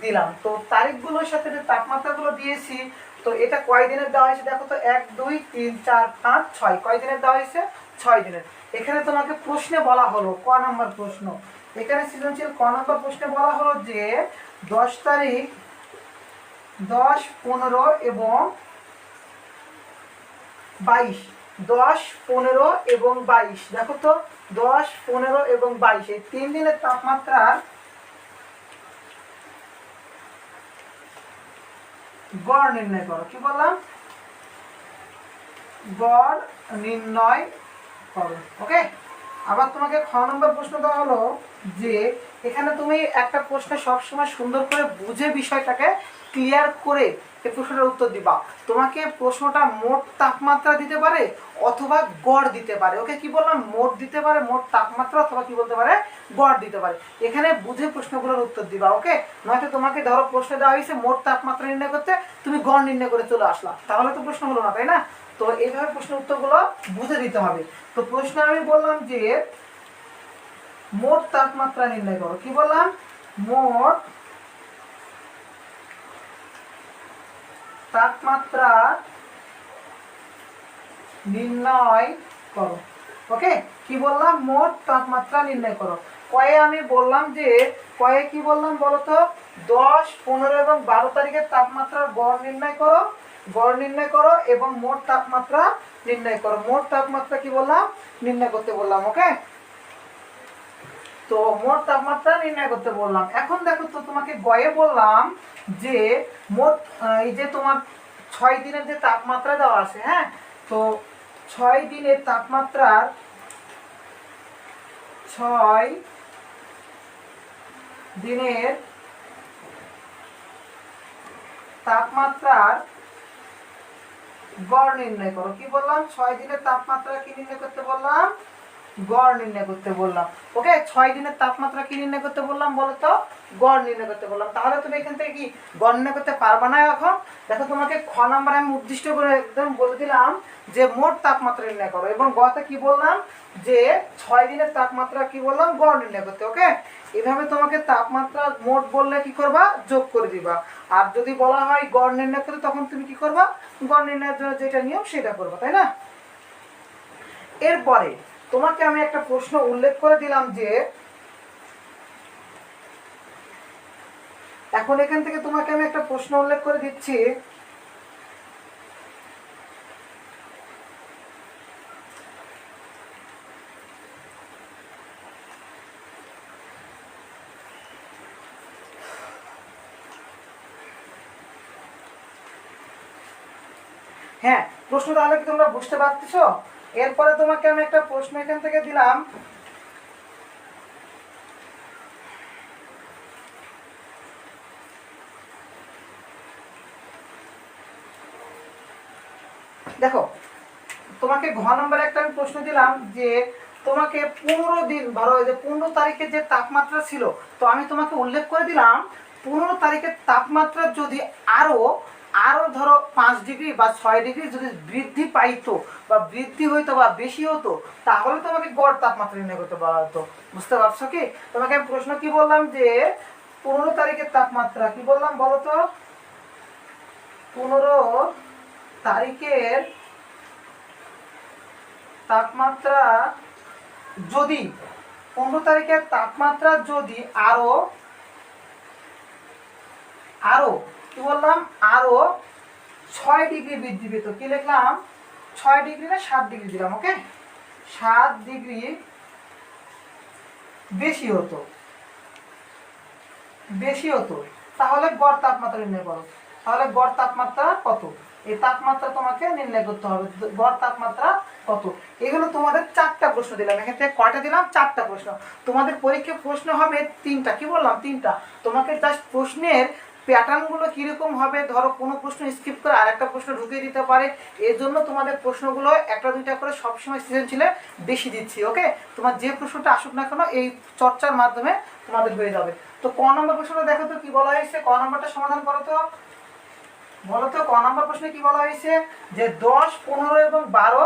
দিলাম। তো তারিখগুলোর সাথে যে তাপমাত্রাগুলো দিয়েছি, তো এটা কয় দিনের দেওয়া হয়েছে? দেখো তো, এক, দুই, তিন, চার, পাঁচ, ছয়। কয় দিনের দেওয়া হয়েছে? ছয় দিনের। এখানে তোমাকে প্রশ্নে বলা হলো, ক নম্বর প্রশ্ন? এখানে সৃজনশীল ক নম্বর প্রশ্নে বলা হলো যে, দশ তারিখ, দশ, পনেরো এবং বাইশ। দশ, পনেরো এবং বাইশ। দেখো তো, দশ, পনেরো এবং বাইশ। এই তিন দিনের তাপমাত্রা গড় নির্ণয় করো। কি বললাম? গড় নির্ণয় করো। ওকে আবার তোমাকে খ নম্বর প্রশ্ন দেওয়া হলো যে এখানে তুমি একটা প্রশ্ন সবসময় সুন্দর করে বুঝে বিষয়টাকে ক্লিয়ার করে এই প্রশ্নটার উত্তর দিবা। তোমাকে প্রশ্নটা মোট তাপমাত্রা দিতে পারে অথবা গড় দিতে পারে। ওকে কি বললাম? মোট দিতে পারে, মোট তাপমাত্রা অথবা কি বলতে পারে? গড় দিতে পারে। এখানে বুঝে প্রশ্নগুলোর উত্তর দিবা, ওকে? নয়তো তোমাকে ধরো প্রশ্ন দেওয়া হয়েছে মোট তাপমাত্রা নির্ণয় করতে, তুমি গড় নির্ণয় করে চলে আসলা। তাহলে তো প্রশ্ন হলো না, তাই না? তো এইভাবে প্রশ্নের উত্তরগুলো বুঝে দিতে হবে। তো প্রশ্ন আমি বললাম যে, মোট তাপমাত্রা নির্ণয় করো। কি বললাম? মোট তাপমাত্রা নির্ণয় করো। ওকে? কি বললাম? মোট তাপমাত্রা নির্ণয় করো। কয়ে আমি বললাম যে, কয়ে কি বললাম বলতো দশ, পনেরো এবং বারো তারিখের তাপমাত্রার গড় নির্ণয় করো। গড় নির্ণয় করো এবং মোট তাপমাত্রা নির্ণয় করো। মোট তাপমাত্রা কি বললাম? নির্ণয় করতে বললাম, ওকে? তো মোট তাপমাত্রা নির্ণয় করতে বললাম। এখন দেখো তো তোমাকে গয়ে বললাম যে মোট এই যে তোমার ছয় দিনের যে তাপমাত্রা দেওয়া আছে হ্যাঁ? তো ছয় দিনের তাপমাত্রার ছয় দিনের তাপমাত্রার গড় নির্ণয় করো। কি বললাম? ছয় দিনের তাপমাত্রা কি নির্ণয় করতে বললাম? গড় নির্ণয় করতে বললাম। ওকে? ছয় দিনের তাপমাত্রা কি নির্ণয় করতে বললাম বলো তো? গড় নির্ণয় করতে বললাম। তাহলে তুমি এখান থেকে কি গড় নির্ণয় করতে পারবে না এখন? দেখো, তোমাকে খ নাম্বার আমি উদ্দিষ্ট করে একদম বলে দিলাম যে মোট তাপমাত্রা নির্ণয় করো। এবং গতে কি বললাম? যে ছয় দিনের তাপমাত্রা কি বললাম? গড় নির্ণয় করতে, ওকে? এভাবে তোমাকে তাপমাত্রা মোট বললে কি করবা? যোগ করে দিবা। আর যদি বলা হয় গড় নির্ণয় করতে, তখন তুমি কি করবা? গড় নির্ণয়ের জন্য যেটা নিয়ম, সেটা করবা, তাই না? এরপরে তোমাকে আমি একটা প্রশ্ন উল্লেখ করে দিলাম যে, এখন এখান থেকে তোমাকে আমি একটা প্রশ্ন উল্লেখ করে দিচ্ছি। হ্যাঁ প্রশ্ন তাহলে কি তোমরা বুঝতে পারতেছো? এরপরে তোমাকে আমি একটা প্রশ্ন এখান থেকে দিলাম। দেখো, তোমাকে ঘ নম্বরে একটা আমি প্রশ্ন দিলাম যে, তোমাকে পনেরো দিন, ধরো যে পনেরো তারিখের যে তাপমাত্রা ছিল, তো আমি তোমাকে উল্লেখ করে দিলাম, পনেরো তারিখের তাপমাত্রা যদি আরও আরও ধরো পাঁচ ডিগ্রি বা ছয় ডিগ্রি যদি বৃদ্ধি পাইতো বা বৃদ্ধি হইতো বা বেশি হতো, তাহলে তোমাকে গড় তাপমাত্রা নির্ণয় করতে বলা হতো। বুঝতে পারছ কি? তোমাকে আমি প্রশ্ন কি বললাম যে, পনেরো তারিখের তাপমাত্রা কি বললাম বলো তো? পনেরো তারিখের তাপমাত্রা যদি, পনেরো তারিখের তাপমাত্রা যদি আরও আরও কি বললাম? আরও ছয় ডিগ্রি বৃদ্ধি পেত। কি লিখলাম? ছয় ডিগ্রি না সাত ডিগ্রি দিলাম ওকে সাত ডিগ্রি বেশি হতো। বেশি হতো। তাহলে গড় তাপমাত্রা নির্ণয় করো। তাহলে গড় তাপমাত্রা কত? এই তাপমাত্রা তোমাকে নির্ণয় করতে হবে। গড় তাপমাত্রা কত? এগুলো তোমাদের চারটা প্রশ্ন দিলাম। থেকে কয়টা দিলাম? চারটা প্রশ্ন। তোমাদের পরীক্ষায় প্রশ্ন হবে তিনটা। কি বললাম? তিনটা। তোমাকে জাস্ট প্রশ্নের প্যাটার্নগুলো কীরকম হবে? ধরো কোনো প্রশ্ন স্কিপ করে আর একটা প্রশ্ন ঢুকিয়ে দিতে পারে। এর জন্য তোমাদের প্রশ্নগুলো একটা দুইটা করে সবসময় সৃজনশীলে বেশি দিচ্ছি ওকে তোমার যে প্রশ্নটা আসুক না কেন এই চর্চার মাধ্যমে তোমাদের হয়ে যাবে। তো ক নম্বর প্রশ্নটা দেখো তো কি বলা হয়েছে? ক নম্বরটা সমাধান করো তো। বলো তো, ক নম্বর প্রশ্নে কি বলা হয়েছে? যে দশ, পনেরো এবং বারো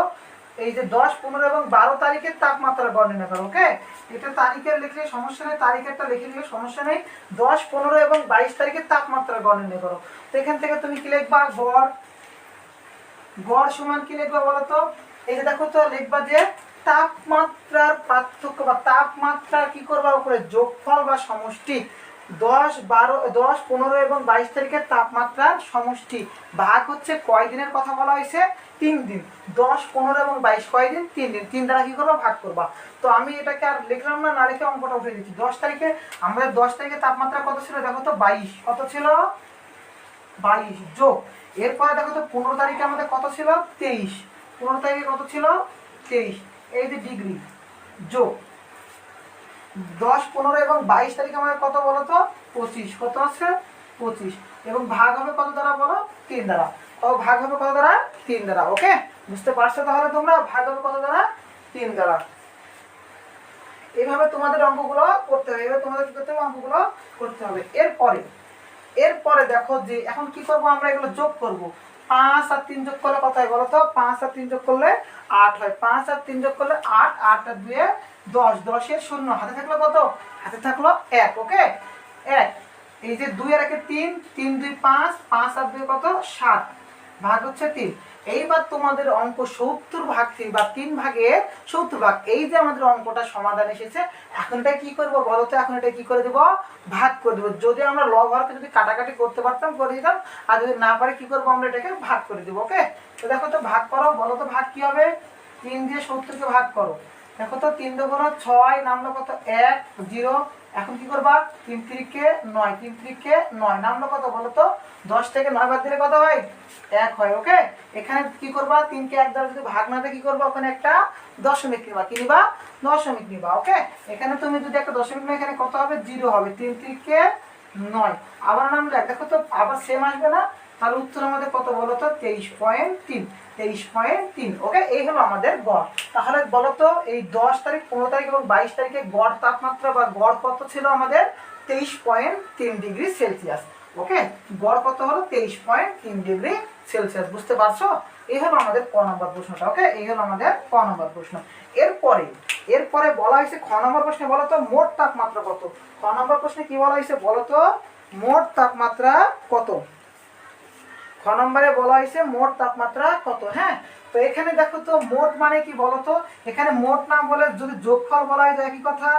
এই যে দশ, পনেরো এবং বারো তারিখের তাপমাত্রা নির্ণয় করো ওকে এটা তারিখের লিখলে সমস্যা নেই, তারিখেরটা লিখে দিলে সমস্যা নেই। দশ, পনেরো এবং বাইশ তারিখের তাপমাত্রা নির্ণয় করো। তো এখান থেকে তুমি কি লিখবা? গড়। গড় সমান কি লিখবা বলো তো? এই যে দেখো তো, লিখবা যে তাপমাত্রার পার্থক্য বা তাপমাত্রার কি করবা? উপরে যোগফল বা সমষ্টি। দশ, বারো, দশ, পনেরো এবং বাইশ তারিখের তাপমাত্রার সমষ্টি। ভাগ হচ্ছে কয় দিনের কথা বলা হয়েছে? তিন দিন। দশ, পনেরো এবং বাইশ, কয় দিন? তিন দিন। তিন দ্বারা কী করবা? ভাগ করবা। তো আমি এটাকে আর লিখলাম না না লিখে অঙ্কটা উঠে দিচ্ছি। দশ তারিখে আমাদের দশ তারিখে তাপমাত্রা কত ছিল? দেখো তো, বাইশ। কত ছিল? বাইশ। যোগ। এরপরে দেখো তো, পনেরো তারিখে আমাদের কত ছিল? তেইশ। পনেরো তারিখে কত ছিল? তেইশ। এই যে ডিগ্রি। যোগ। দশ, পনেরো এবং বাইশ তারিখে আমাদের কত বলো তো? পঁচিশ। কত আছে? পঁচিশ। এবং ভাগ হবে কত দ্বারা বলো? তিন দ্বারা। ও, ভাগ হবে কত দ্বারা? তিন দ্বারা। ওকে? বুঝতে পারছ তাহলে তোমরা? ভাগ হবে কত দ্বারা? তিন দ্বারা। এইভাবে তোমাদের অঙ্কগুলো করতে হবে। এভাবে তোমাদের কি করতে হবে? অঙ্কগুলো করতে হবে। এরপরে এরপরে দেখো যে এখন কি করব আমরা? এগুলো যোগ করব। পাঁচ আর তিন যোগ করলে কত হয় বলো তো? পাঁচ আর তিন যোগ করলে আট হয়। পাঁচ আর তিন যোগ করলে আট আট আর দুয়ে দশ। দশের শূন্য। হাতে থাকল কত? হাতে থাকল এক, ওকে? এক। এই যে দুই আর একে তিন তিন দুই পাঁচ পাঁচ আর দুই কত? সাত। ভাগ হচ্ছে তিন। এইবার তোমাদের অঙ্ক সত্তর ভাগ তিন বা তিন ভাগে সত্তর ভাগ, এই যে আমাদের অঙ্কটা সমাধান এসেছে, এখন এটা কি করব বলো তো? এখন এটা কি করে দেবো? ভাগ করে দেবো। যদি আমরা ল হরকে যদি কাটাকাটি করতে পারতাম, করে দিতাম, আর যদি না পারে, কি করব আমরা এটাকে ভাগ করে দেবো ওকে তো দেখো তো, ভাগ করো, বলো তো ভাগ কি হবে? তিন দিয়ে সত্তরকে ভাগ করো। দেখো তো, তিন দুগুণ ছয় নামলো কত? এক, জিরো। এখন কি করবা? তিন তিরিকে নয়, তিন তিরিকে নয়। নামলো কত বলো তো? দশ থেকে নয় বাদ দিলে কত হয়? এক হয়, ওকে? এখানে কি করবা? তিনকে এক যদি ভাগ না দেয়, কি করবা? ওখানে একটা দশমিক নিবা। কি নিবা? দশমিক নিবা, ওকে? এখানে তুমি যদি একটা দশমিক নিবা এখানে কত হবে? জিরো হবে। তিন তিরিকে নয়। আবার নামলে দেখো তো, আবার সেম আসবে না? তাহলে উত্তর আমাদের কত বলো তো? তেইশ পয়েন্ট তিন। তেইশ পয়েন্ট তিন। ওকে? এই হলো আমাদের গড়। তাহলে বলো তো, এই দশ তারিখ, পনেরো তারিখ এবং বাইশ তারিখে গড় তাপমাত্রা বা গড় কত ছিল আমাদের? তেইশ পয়েন্ট তিন ডিগ্রি সেলসিয়াস। ওকে? গড় কত হলো? তেইশ পয়েন্ট তিন ডিগ্রি সেলসিয়াস। বুঝতে পারছ? এই হলো আমাদের ক নম্বর প্রশ্নটা, ওকে? এই হলো আমাদের ক নম্বর প্রশ্ন। এরপরে এরপরে বলা হয়েছে খ নম্বর প্রশ্নে বলো তো, মোট তাপমাত্রা কত? খ নম্বর প্রশ্নে কি বলা হয়েছে বলো তো? মোট তাপমাত্রা কত? খ নম্বরে বলা হয়েছে মোট তাপমাত্রা কত? হ্যাঁ? তো এখানে দেখো তো মোট মানে কি বলতো? এখানে মোট না বলে যদি যোগফল বলা হয় তো একই কথা।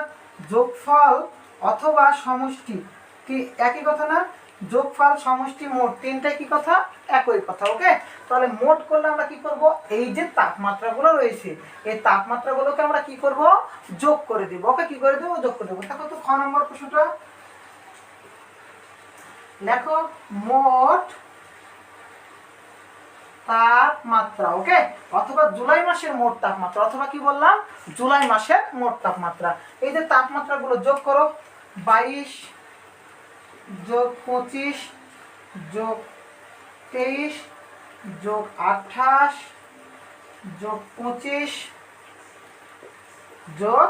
যোগফল অথবা সমষ্টি কি একই কথা না? যোগফল, সমষ্টি, মোট তিনটাই কি কথা? একই কথা, ওকে? তাহলে মোট করলে আমরা কি করব? এই যে তাপমাত্রাগুলো রয়েছে, এই তাপমাত্রাগুলোকে আমরা কি করব? যোগ করে দিব। ওকে, কি করে দেবো? যোগ করে দেবো। দেখো তো খ নম্বর প্রশ্নটা। লেখো, মোট তাপমাত্রা ওকে অথবা জুলাই মাসের মোট তাপমাত্রা, অথবা কি বললাম? জুলাই মাসের মোট তাপমাত্রা। এই যে তাপমাত্রাগুলো যোগ করো, বাইশ যোগ পঁচিশ যোগ তেইশ যোগ আঠাশ যোগ পঁচিশ যোগ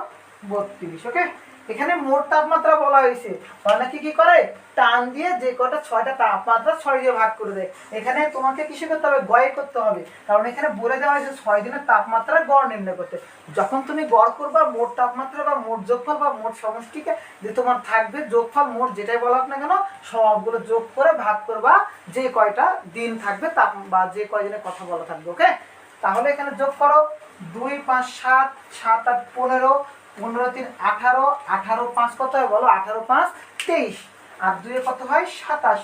বত্রিশ ওকে এখানে মোট তাপমাত্রা বলা হয়েছে। অনেকে কি করে? টান দিয়ে যে কটা ছয়টা তাপমাত্রা ছয় দিয়ে ভাগ করে দেয়। এখানে তোমাকে কিসে করতে হবে? গয়ে করতে হবে। কারণ এখানে বলে দেওয়া হয়েছে ছয় দিনের তাপমাত্রা গড় নির্ণয় করতে। যখন তুমি গড় করবা, মোট তাপমাত্রা বা মোট যোগফল বা মোট সমষ্টিকে যে তোমার থাকবে, যোগফল, মোট যেটাই বলা হোক না কেন, সবগুলো যোগ করে ভাগ করবা। যে কয়টা দিন থাকবে, তাপ বা যে কয়দিনের কথা বলা থাকবে, ওকে? তাহলে এখানে যোগ করো। দুই, পাঁচ, সাত সাত, আট, পনেরো পনেরো, তিন, আঠারো আঠারো, পাঁচ কত হয় বলো? আঠারো, পাঁচ, তেইশ। আর দুয়ে কত হয়? সাতাশ।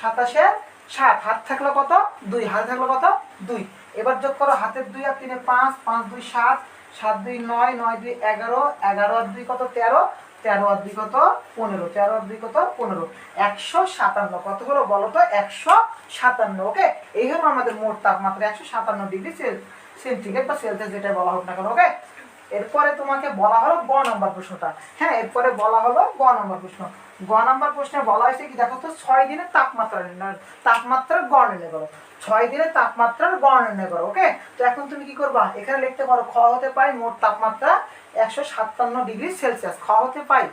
সাতাশে সাত। হাত থাকল কত? দুই। হাতে থাকল কত? দুই। এবার যোগ করো হাতের দুই আর তিনে পাঁচ। পাঁচ, দুই, সাত। সাত, দুই, নয় নয়, দুই, এগারো। এগারো আর দুই কত? তেরো। তেরো আর দুই কত? পনেরো। তেরো আর দুই কত? পনেরো। একশো সাতান্ন। কত হলো বলো তো? একশো সাতান্ন। ওকে? এই হলো আমাদের মোট তাপমাত্রা। একশো সাতান্ন ডিগ্রি সেন্টিগ্রেড বা সেলসিয়াস যেটা বলা হোক না কেন, ওকে? এরপরে তোমাকে বলা হলো গ নম্বর প্রশ্নটা। হ্যাঁ এরপরে বলা হলো গ নম্বর প্রশ্ন। গ নম্বর প্রশ্নে বলা হয়েছে কি, দেখো তো, ছয় দিনের তাপমাত্রা নির্ণয়, তাপমাত্রার গড় নির্ণয় করো। ছয় দিনের তাপমাত্রার গড় নির্ণয় করো, ওকে? তো এখন তুমি কি করবা? এখানে লিখতে পারো, খ হতে পাই মোট তাপমাত্রা একশো সাতান্ন ডিগ্রি সেলসিয়াস। খ হতে পাই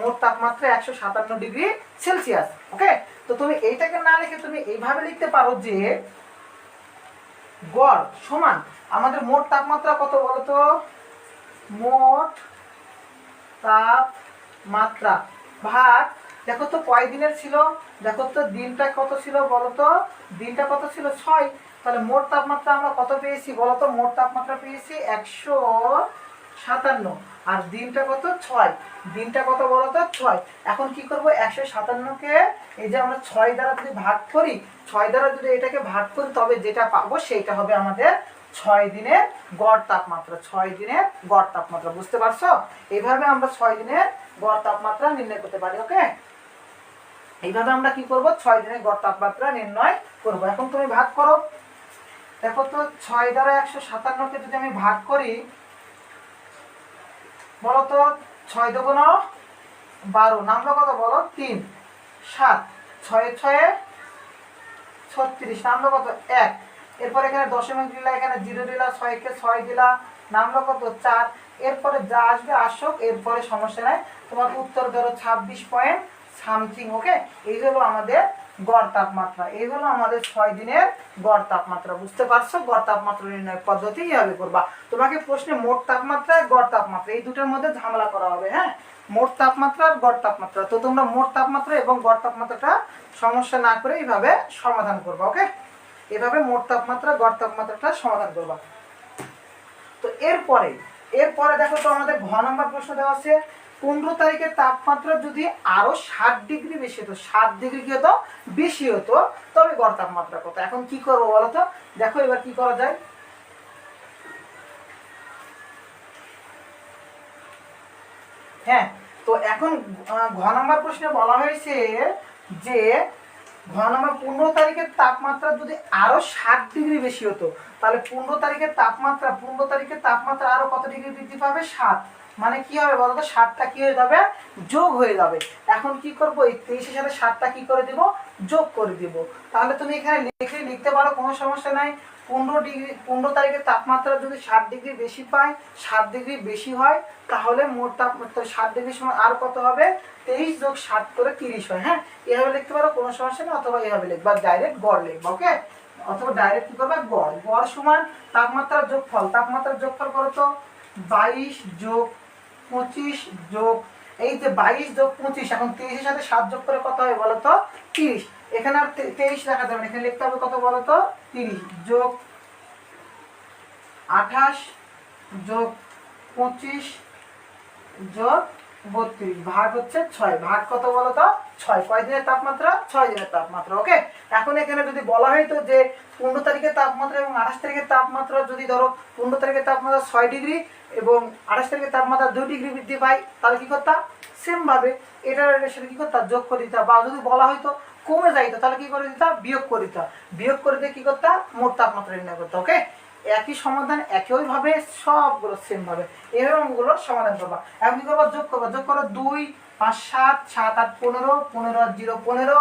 মোট তাপমাত্রা একশো সাতান্ন ডিগ্রি সেলসিয়াস, ওকে? তো তুমি এইটাকে না লিখে তুমি এইভাবে লিখতে পারো যে গড় সমান, আমাদের মোট তাপমাত্রা কত বলো তো মোট তাপমাত্রা ভাগ দেখো তো কয় দিনের ছিল? দেখো তো দিনটা কত ছিল বলো তো? দিনটা কত ছিল? ছয়। তাহলে মোট তাপমাত্রা আমরা কত পেয়েছি বলো তো? মোট তাপমাত্রা পেয়েছি একশো সাতান্ন। আর দিনটা কত? ছয়। দিনটা কত বলো তো? ছয়। এখন কি করব? একশো সাতান্নকে এই যে আমরা ছয় দ্বারা যদি ভাগ করি, ছয় দ্বারা যদি এটাকে ভাগ করি, তবে যেটা পাবো সেইটা হবে আমাদের ছয় দিনের গড় তাপমাত্রা, ছয় দিনের গড় তাপমাত্রা, বুঝতে পারছ? এইভাবে আমরা ছয় দিনের গড় তাপমাত্রা নির্ণয় করতে পারি ওকে এইভাবে আমরা কি করব? ছয় দিনের গড় তাপমাত্রা নির্ণয় করব। এখন তুমি ভাগ করো। দেখো তো, ছয় দ্বারা একশো সাতান্নকে যদি আমি ভাগ করি, বলো তো, ছয় দুগুণ বারো, নামলো কত বলো? তিন, সাত, ছয়ে ছয়ে ছত্রিশ, নামলো কত? এক এরপর এখানে দশমিক দিলা এখানে জিরো দিলা ছয়কে ছয় দিলা নামলো কত চার। এরপরে যা আসবে আসুক, এরপরে সমস্যা নাই। তোমার উত্তর ধরো ছাব্বিশ পয়েন্ট সামথিং ওকে এই হলো আমাদের গড় তাপমাত্রা। এই হলো আমাদের ছয় দিনের গড় তাপমাত্রা। বুঝতে পারছ? গড় তাপমাত্রা নির্ণয় পদ্ধতি এইভাবে করবা? তোমাকে প্রশ্নে মোট তাপমাত্রা, গড় তাপমাত্রা, এই দুটোর মধ্যে ঝামেলা করা হবে হ্যাঁ? মোট তাপমাত্রা আর গড় তাপমাত্রা। তো তোমরা মোট তাপমাত্রা এবং গড় তাপমাত্রাটা সমস্যা না করে এইভাবে সমাধান করবা ওকে এভাবে মোট তাপমাত্রা, গড় তাপমাত্রাটা সমাধান করবা। তো এরপরে এরপরে দেখো তো আমাদের ঘ নম্বর প্রশ্ন দেওয়া আছে, পনেরো তারিখের তাপমাত্রা যদি আরও ষাট ডিগ্রি বেশি হতো, ষাট ডিগ্রি কি হতো? বেশি হতো, তবে গড় তাপমাত্রা কত? এখন কি করব বলো তো? দেখো এবার কি করা যায়। হ্যাঁ তো এখন ঘ নম্বর প্রশ্নে বলা হয়েছে যে ঘ নম্বর পনেরো তারিখের তাপমাত্রা যদি আরও ষাট ডিগ্রি বেশি হতো, তাহলে পনেরো তারিখের তাপমাত্রা, পনেরো তারিখের তাপমাত্রা আরও কত ডিগ্রি বৃদ্ধি পাবে? সাত মানে কি হবে বলতো? সাতটা কি হয়ে যাবে? যোগ হয়ে যাবে। এখন কি করব? এই তেইশের সাথে সাতটা কি করে দিব? যোগ করে দিব। তাহলে তুমি এখানে লিখে লিখতে পারো, কোনো সমস্যা নাই। পনেরো ডিগ্রি, পনেরো তারিখের তাপমাত্রা যদি ষাট ডিগ্রি বেশি পায়, ষাট ডিগ্রি বেশি হয়, তাহলে মোট তাপমাত্রা ষাট ডিগ্রির সময় আর কত হবে? তেইশ যোগ ষাট করে তিরিশ হয় হ্যাঁ? এভাবে লিখতে পারো, কোনো সমস্যা নেই, অথবা এভাবে লিখবা ডাইরেক্ট গড় লিখবা ওকে অথবা ডাইরেক্ট কি করবে? গড়। গড় সমান তাপমাত্রার যোগফল। তাপমাত্রার যোগফল করো তো, বাইশ যোগ পঁচিশ যোগ এই যে বাইশ যোগ পঁচিশ, এখন তেইশের সাথে সাত যোগ করে কত হবে বলতো তিরিশ। এখানে আর তেইশ লেখা যাবে এখানে লিখতে হবে কত বলো তো? তিরিশ যোগ আঠাশ যোগ পঁচিশ যোগ বত্রিশ ভাগ হচ্ছে ছয়। ভাগ কত বলো তো? ছয়। কয় দিনের তাপমাত্রা? ছয় দিনের তাপমাত্রা ওকে এখন এখানে যদি বলা হয়তো যে পনেরো তারিখের তাপমাত্রা এবং আঠাশ তারিখের তাপমাত্রা, যদি ধরো পনেরো তারিখের তাপমাত্রা ছয় ডিগ্রি এবং আঠাশ তারিখের তাপমাত্রা দুই ডিগ্রি বৃদ্ধি পায়, তাহলে কি করতাম সেম ভাবে এটার সাথে কি করতাম যোগ করে দিতাম বা যদি বলা হয়তো কমে যাইতো, তাহলে কি করে দিতাম বিয়োগ করে দিতাম বিয়োগ করে দিয়ে কি করতাম মোট তাপমাত্রা নির্ণয় করতাম ওকে একই সমাধান, একইভাবে সবগুলো সেম ভাবে। এভাবে ওগুলো সমাধান করবা। এখন কি করবা? যোগ করবা। যোগ করো দুই, পাঁচ, সাত সাত, আট, পনেরো পনেরো জিরো, পনেরো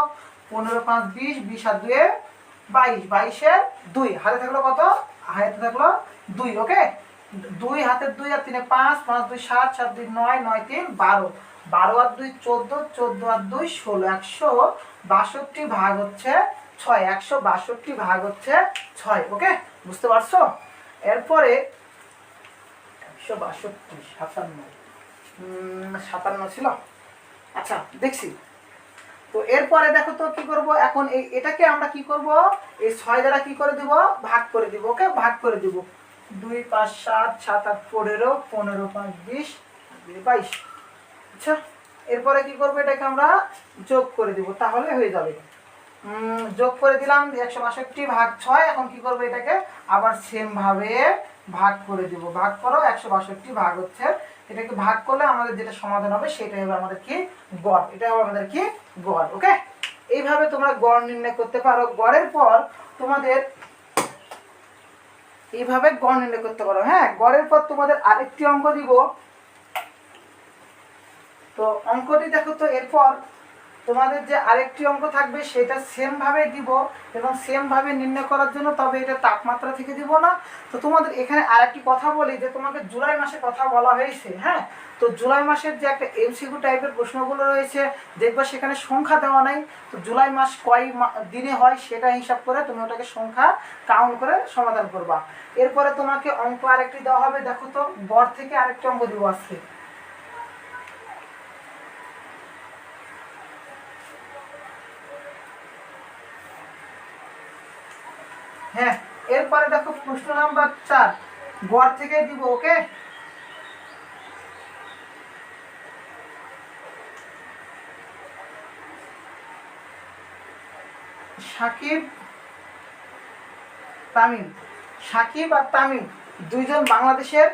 পনেরো, পাঁচ, বিশ বিশ আর দুয়ে বাইশ। বাইশের দুই। হাতে থাকল কত? হাতে থাকল দুই, ওকে? দুই হাতের দুই আর তিনে পাঁচ পাঁচ, দুই, সাত সাত, দুই, নয় নয়, তিন, বারো। বারো আর দুই চোদ্দ চোদ্দ আর দুই ষোলো। একশো বাষট্টি ভাগ হচ্ছে ছয়। একশো বাষট্টি ভাগ হচ্ছে ছয়, ওকে? বুঝতে পারছ? এরপরে একশো বাষট্টি, সাতান্ন। সাতান্ন ছিল? আচ্ছা দেখছি। তো এরপরে দেখো তো কি করব? এখন এই এটাকে আমরা কি করব? এই ছয় দ্বারা কি করে দিব? ভাগ করে দিব, ওকে? ভাগ করে দিব। দুই, পাঁচ, সাত সাত, আট, পনেরো পনেরো, পাঁচ, বিশ বাইশ। আচ্ছা এরপরে কি করব এটাকে আমরা যোগ করে দিব, তাহলে হয়ে যাবে। যোগ করে দিলাম, একশো বাষট্টি ভাগ ছয়, এখন কি করব এটাকে? আবার সেম ভাবে ভাগ করে দিব। ভাগ করো, একশো বাষট্টি ভাগ হচ্ছে। এটাকে ভাগ করলে আমাদের যেটা সমাধান হবে সেটাই হবে আমাদের কি? গড়। এটা হবে আমাদের কি? গড় ওকে এইভাবে তোমরা গড় নির্ণয় করতে পারো। গড়ের পর তোমাদের এইভাবে গড় নির্ণয় করতে পারো হ্যাঁ? গড়ের পর তোমাদের আরেকটি অঙ্ক দিব। তো অঙ্কটি দেখো তো, এরপর তোমাদের যে আরেকটি অঙ্ক থাকবে, সেটা সেমভাবে দিব এবং সেমভাবে নির্ণয় করার জন্য তবে এটা তাপমাত্রা থেকে দিব না। তো তোমাদের এখানে আরেকটি কথা বলি, যে তোমাকে জুলাই মাসে কথা বলা হয়েছে হ্যাঁ? তো জুলাই মাসের যে একটা এমসিকিউ টাইপের প্রশ্নগুলো রয়েছে, দেখবা সেখানে সংখ্যা দেওয়া নাই। তো জুলাই মাস কয় দিনে হয় সেটা হিসাব করে তুমি ওটাকে সংখ্যা কাউন্ট করে সমাধান করবা। এরপরে তোমাকে অঙ্ক আরেকটি দেওয়া হবে, দেখো তো, গড় থেকে আরেকটি অঙ্ক দিব আজকে হ্যাঁ এরপরে দেখো প্রশ্ন নাম্বার চার। গড় থেকে দিব, ওকে? সাকিব, তামিম। সাকিব আর তামিম দুইজন বাংলাদেশের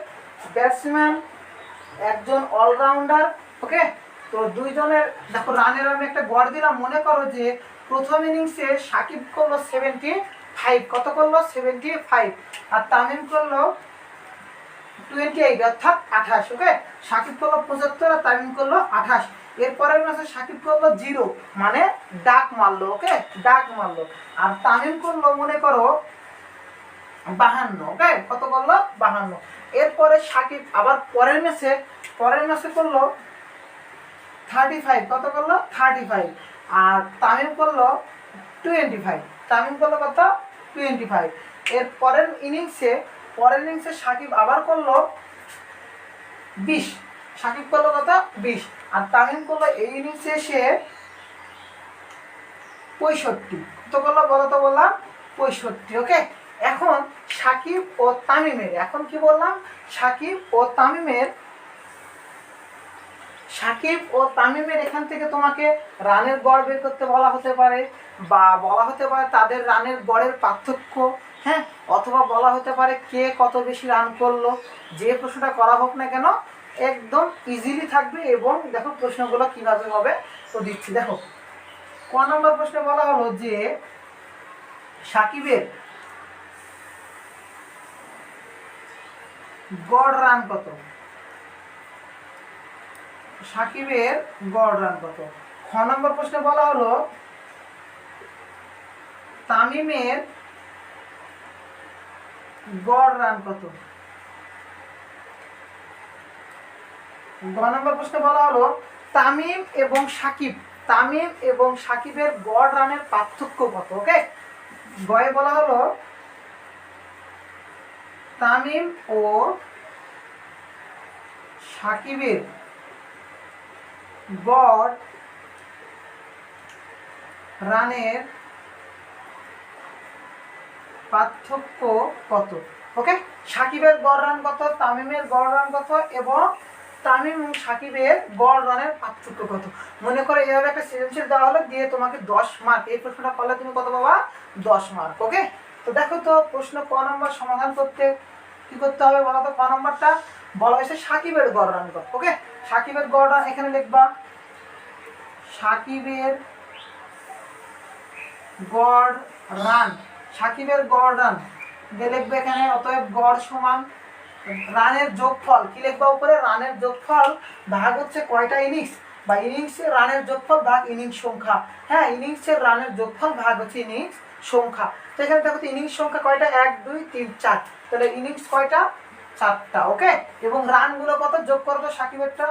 ব্যাটসম্যান একজন অলরাউন্ডার ওকে? তো দুইজনের, দেখো রানের আমি একটা গড় দিলাম। মনে করো যে প্রথম ইনিংসে সাকিব করল সেভেন্টি ফাইভ কত করল? সেভেন্টি ফাইভ আর তামিম করল টোয়েন্টি এইট অর্থাৎ আঠাশ ওকে সাকিব করল পঁচাত্তর আর তামিম করল আঠাশ। এরপরের ম্যাচে সাকিব করল জিরো মানে ডাক মারলো ওকে ডাক মারলো। আর তামিম করল, মনে করো, বাহান্ন ওকে কত করল? বাহান্ন। এরপরে সাকিব আবার পরের ম্যাচে পরের ম্যাচে করল থার্টি ফাইভ কত করল? থার্টি ফাইভ আর তামিম করল টোয়েন্টি ফাইভ তামিম করল কত? টোয়েন্টি ফাইভ এর পরের ইনিংসে পরের ইনিংসে সাকিব আবার করল বিশ। সাকিব করল কত? বিশ। আর তামিম করল এই ইনিংসে এসে পঁয়ষট্টি। কত করল? বলো তো বললাম, পঁয়ষট্টি ওকে এখন সাকিব ও তামিমের, এখন কি বললাম? সাকিব ও তামিমের সাকিব ও তামিমের এখান থেকে তোমাকে রানের গড় বের করতে বলা হতে পারে বা বলা হতে পারে তাদের রানের গড়ের পার্থক্য হ্যাঁ? অথবা বলা হতে পারে কে কত বেশি রান করল, যে প্রশ্নটা করা হোক না কেন, একদম ইজিলি থাকবে এবং দেখো প্রশ্নগুলো কীভাবে হবে, তো দিচ্ছি। দেখো, ক নম্বর প্রশ্নে বলা হলো যে, সাকিবের গড় রান কত? সাকিবের গড় রান কত? খ নম্বর প্রশ্নে বলা হলো, তামিমের গড় রান কত? গ নম্বর প্রশ্নে বলা হলো, তামিম এবং সাকিব, তামিম এবং সাকিবের গড় রানের পার্থক্য কত? ওকে গয়ে বলা হলো, তামিম ও সাকিবের গড় রানের পার্থক্য কত? ওকে সাকিবের গড় রান কত? তামিমের গড় রান কত? এবং তামিম সাকিবের গড় রানের পার্থক্য কত? মনে করো এইভাবে একটা সৃজনশীল দেওয়া হলো, দিয়ে তোমাকে দশ মার্ক এই প্রশ্নটা করলে তুমি কত পাবা? দশ মার্ক ওকে তো দেখো তো প্রশ্ন ক নম্বর সমাধান করতে কি করতে হবে বলো তো? ক নম্বরটা? বলা হয়েছে সাকিবের গড় রান কত ওকে সাকিবের গড় রান এখানে লিখবা। সাকিবের গড় রান সাকিবের গড় রান দিয়ে লিখবে এখানে, অতএব গড় সমান রানের যোগফল। কি লিখবা উপরে? রানের যোগফল ভাগ হচ্ছে কয়টা ইনিংস বা ইনিংসের রানের যোগফল ভাগ ইনিংস সংখ্যা। হ্যাঁ ইনিংসের রানের যোগফল ভাগ হচ্ছে ইনিংস সংখ্যা। তো এখানে দেখো তো ইনিংস সংখ্যা কয়টা? এক, দুই, তিন, চার। তাহলে ইনিংস কয়টা? চারটা ওকে এবং রানগুলো কত? যোগ করব সাকিবেরটা।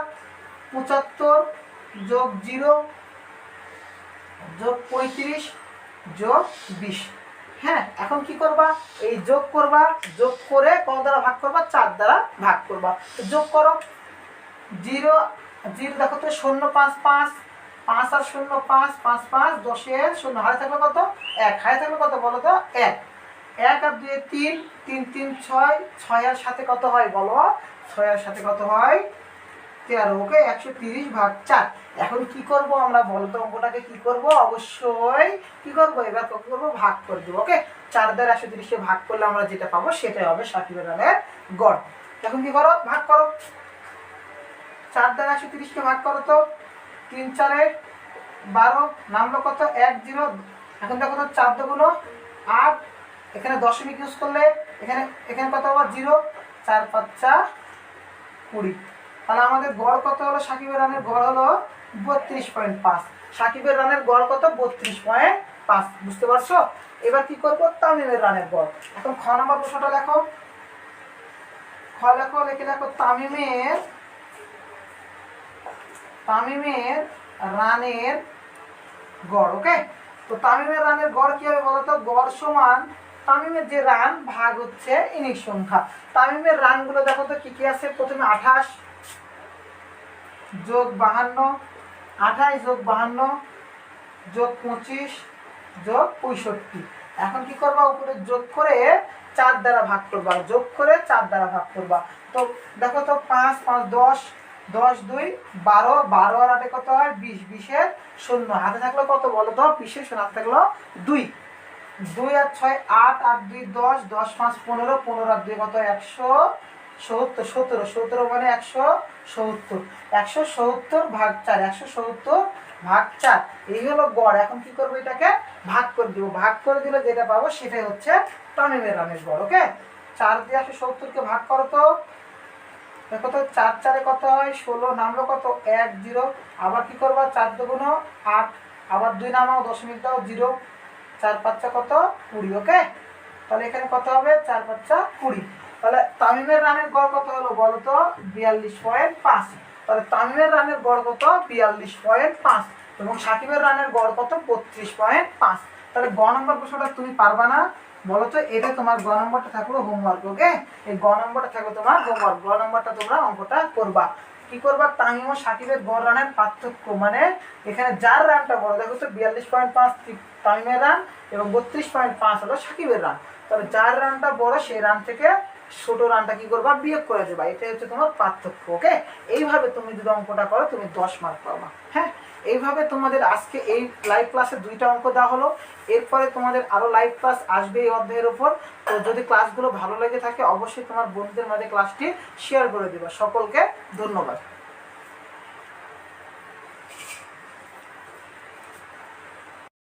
পঁচাত্তর যোগ জিরো যোগ পঁয়ত্রিশ, যোগ বিশ। হ্যাঁ এখন কি করবা? এই যোগ করবা, যোগ করে কত দ্বারা ভাগ করবা? চার দ্বারা ভাগ করবা। যোগ করো। জিরো জিরো দেখো তো শূন্য, পাঁচ পাঁচ পাঁচ আর শূন্য পাঁচ পাঁচ পাঁচ দশের শূন্য। হারে থাকল কত? এক। হারে থাকল কত বলো তো? এক। এক আর দুই তিন তিন তিন, ছয় ছয় আর সাথে কত হয় বলো? ছয় আর সাথে কত হয়? তেরো। ওকে, একশো তিরিশ ভাগ চার। এখন কি করব আমরা? বলতো অঙ্কটাকে কি করব? অবশ্যই কি করব? এবার কত করব? ভাগ করে দেবো, ওকে? চার দ্বারা একশো তিরিশে ভাগ করলে আমরা যেটা পাবো সেটাই হবে সাকিবের রানের গড়। এখন কি করো? ভাগ করো। চার দ্বারা একশো তিরিশকে ভাগ করো তো। তিন চারে বারো, নামলো কত? এক জিরো, এখন দেখো তো চার দুগুলো আট। এখানে দশমিক ইউজ করলে এখানে এখানে কত আবার জিরো, চার পাঁচ চার কুড়ি। তাহলে আমাদের গড় কত হলো? সাকিবের রানের গড় হলো বত্রিশ পয়েন্ট পাঁচ। সাকিবের রানের গড় কত? বত্রিশ পয়েন্ট পাঁচ। বুঝতে পারছ? এবার কি করব? তামিমের রানের গড়। এখন খ নম্বর প্রশ্নটা দেখো খ লেখো, লিখে দেখো তামিমের তামিমের রানের গড় ওকে তো তামিমের রানের গড় কি হবে বলতো? গড় সমান তামিমের যে রান, ভাগ হচ্ছে ইনিংস সংখ্যা। তামিমের রানগুলো দেখো তো কি কি আছে? প্রথমে আঠাশ যোগ বাহান্ন, আঠাশ যোগ বাহান্ন, যোগ পঁচিশ, যোগ পঁয়ষট্টি। এখন কি করবা? উপরে যোগ করে চার দ্বারা ভাগ করবা। যোগ করে চার দ্বারা ভাগ করবা। তো দেখো তো পাঁচ পাঁচ, দশ দশ দুই, বারো বারো আর আটে কত হয়? বিশ বিশের শূন্য। হাতে থাকল কত বলো তো? বিশের শূন্য। হাতে থাকল দুই। দুই আর ছয়, আট আট দুই, দশ। দশ পাঁচ পনেরো পনেরো আর দুই কত? একশো সত্তর। সতেরো সতেরো মানে একশো সত্তর। একশো সত্তর ভাগ চার। একশো সত্তর ভাগ চার। এই হলো গড়। এখন কি করব এটাকে? ভাগ করে দিব। ভাগ করে দিলে যেটা পাবো সেটাই হচ্ছে তামিমের রানের গড়। ওকে? চার দিয়ে একশো সত্তরকে ভাগ করো তো। দেখো তো, চার চারে কত হয়? ষোলো, নামলো কত? এক, জিরো। আবার কি করবা? চার দুগুণ আট। আবার দুই নামাও দশমিক দাও, জিরো। চার পাঁচটা কত? কুড়ি, ওকে? তাহলে এখানে কত হবে? চার পাঁচটা কুড়ি। তাহলে তামিমের রানের গড় কত হলো বলো তো? বিয়াল্লিশ পয়েন্ট পাঁচ। তাহলে তামিমের রানের গড় কত? বিয়াল্লিশ পয়েন্ট পাঁচ। এবং সাকিবের রানের গড় কত? বত্রিশ পয়েন্ট পাঁচ। তাহলে গ নম্বর প্রশ্নটা তুমি পারবা না। বলো তো এটা তোমার গ নম্বরটা থাকল হোমওয়ার্ক ওকে এই গ নম্বরটা থাকল তোমার হোমওয়ার্ক গ নম্বরটা তোমরা অঙ্কটা করবা। কি করবা? তামিম ও সাকিবের গড় রানের পার্থক্য মানে এখানে যার রানটা বড়, দেখো তো বিয়াল্লিশ পয়েন্ট পাঁচ তামিমের রান এবং বত্রিশ পয়েন্ট পাঁচ হলো সাকিবের রান। তবে যার রানটা বড় সেই রান থেকে ছোট রানটা কি করবা? বিয়োগ করে দেবা। এটাই হচ্ছে তোমার পার্থক্য ওকে এইভাবে তুমি যদি অঙ্কটা করো, তুমি দশ মার্ক পাবা হ্যাঁ? এইভাবে তোমাদের আজকে এই লাইভ ক্লাসে দুইটা অঙ্ক দেওয়া হলো। এরপরে তোমাদের আরও লাইভ ক্লাস আসবে এই অধ্যায়ের উপর। তো যদি ক্লাসগুলো ভালো লেগে থাকে, অবশ্যই তোমার বন্ধুদের মাঝে ক্লাসটি শেয়ার করে দিবা। সকলকে ধন্যবাদ।